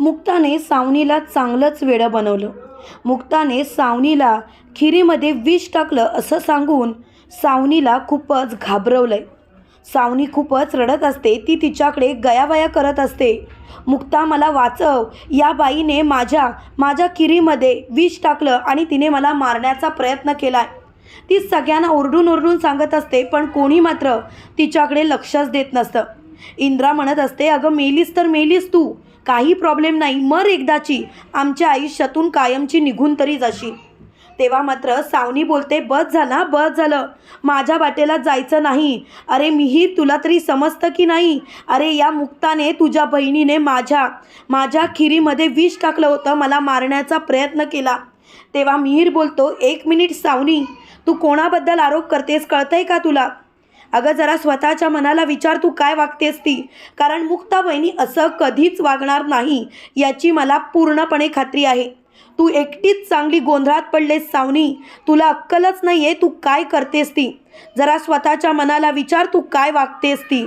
मुक्ताने सावनीला चांगलंच वेडं बनवलं. मुक्ताने सावनीला खिरीमध्ये विष टाकलं असं सांगून सावनीला खूपच घाबरवलंय. सावनी खूपच रडत असते ती तिच्याकडे गयावया करत असते. मुक्ता मला वाचव या बाईने माझ्या माझ्या खिरीमध्ये विष टाकलं आणि तिने मला मारण्याचा प्रयत्न केलाय. ती सगळ्यांना ओरडून ओरडून सांगत असते पण कोणी मात्र तिच्याकडे लक्षच देत नसतं. इंद्रा म्हणत असते अगं मेलीस तर मेलीस तू. काही प्रॉब्लेम नाही. मर एकदाची. आमच्या आयुष्यातून कायमची निघून तरी जाशील. तेव्हा मात्र सावनी बोलते बस झाला बस झालं. माझ्या वाटेला जायचं नाही. अरे मिहीर तुला तरी समजतं की नाही? अरे या मुक्ताने तुझ्या बहिणीने माझ्या माझ्या खिरीमध्ये विष टाकलं होतं. मला मारण्याचा प्रयत्न केला. तेव्हा मिहीर बोलतो एक मिनिट सावनी. तू कोणाबद्दल आरोप करतेस कळतंय का तुला? अगं जरा स्वतःच्या मनाला विचार तू काय वागतेस ती? कारण मुक्ता बहिणी असं कधीच वागणार नाही याची मला पूर्णपणे खात्री आहे. तू एकटीच चांगली गोंधळात पडलेस सावनी. तुला अक्कलच नाही आहे तू काय करतेस ती. जरा स्वतःच्या मनाला विचार तू काय वागतेस ती?